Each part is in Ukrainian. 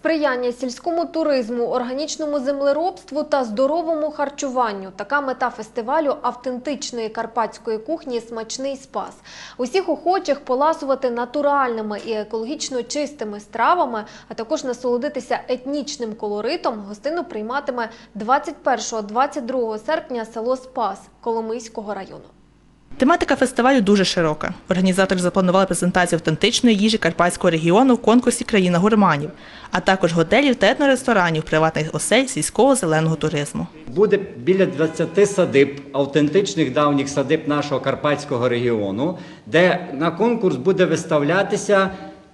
Сприяння сільському туризму, органічному землеробству та здоровому харчуванню. Така мета фестивалю автентичної карпатської кухні Смачний спас. Усіх охочих поласувати натуральними і екологічно чистими стравами, а також насолодитися етнічним колоритом гостину прийматиме 21-22 серпня село Спас Коломийського району. Тематика фестивалю дуже широка. Організатори запланували презентацію автентичної їжі Карпатського регіону в конкурсі Країна гурманів, а також готелів та етноресторанів, приватних осель сільського зеленого туризму. Буде біля 20 садиб, автентичних давніх садиб нашого карпатського регіону, де на конкурс буде виставлятися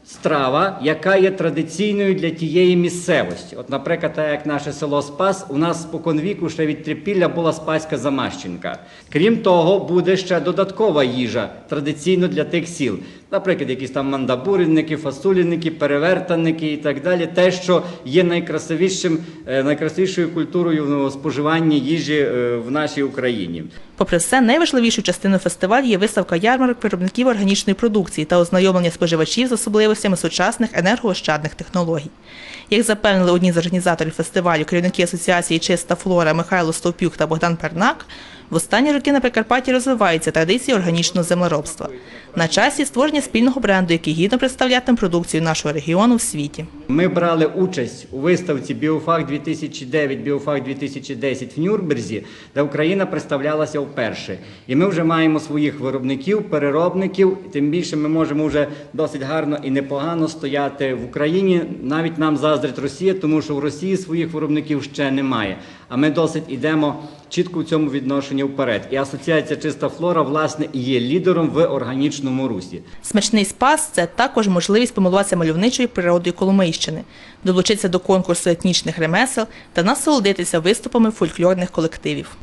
страва, яка є традиційною для тієї місцевості. От, наприклад, так як наше село Спас, у нас споконвіку ще від трипілля була спаська замащенка. Крім того, буде ще додаткова їжа традиційно для тих сіл. Наприклад, якісь там мандабуринники, фасулінники, перевертанники і так далі. Те, що є найкрасивішим, е, найкрасивішою культурою споживання їжі е, в нашій Україні. Попри все, найважливішою частиною фестивалю є виставка ярмарок виробників органічної продукції та ознайомлення споживачів з особливостями сучасних енергоощадних технологій. Як запевнили одні з організаторів фестивалю, керівники асоціації Чиста флора Михайло Стовпюк та Богдан Пернак, в останні роки на Прикарпатті розвиваються традиції органічного землеробства. На часі створення спільного бренду, який гідно представлятиме продукцію нашого регіону в світі. Ми брали участь у виставці Біофак 2009, Біофак 2010 в Нюрнберзі, де Україна представлялася вперше. І ми вже маємо своїх виробників, переробників. Тим більше ми можемо вже досить гарно і непогано стояти в Україні. Навіть нам заздрить Росія, тому що в Росії своїх виробників ще немає. А ми досить ідемо чітко в цьому відношенні вперед. І асоціація Чиста флора, власне, і є лідером в органічному русі. Смачний спас це також можливість помилуватися мальовничою природою Коломийщини, долучитися до конкурсу етнічних ремесел та насолодитися виступами фольклорних колективів.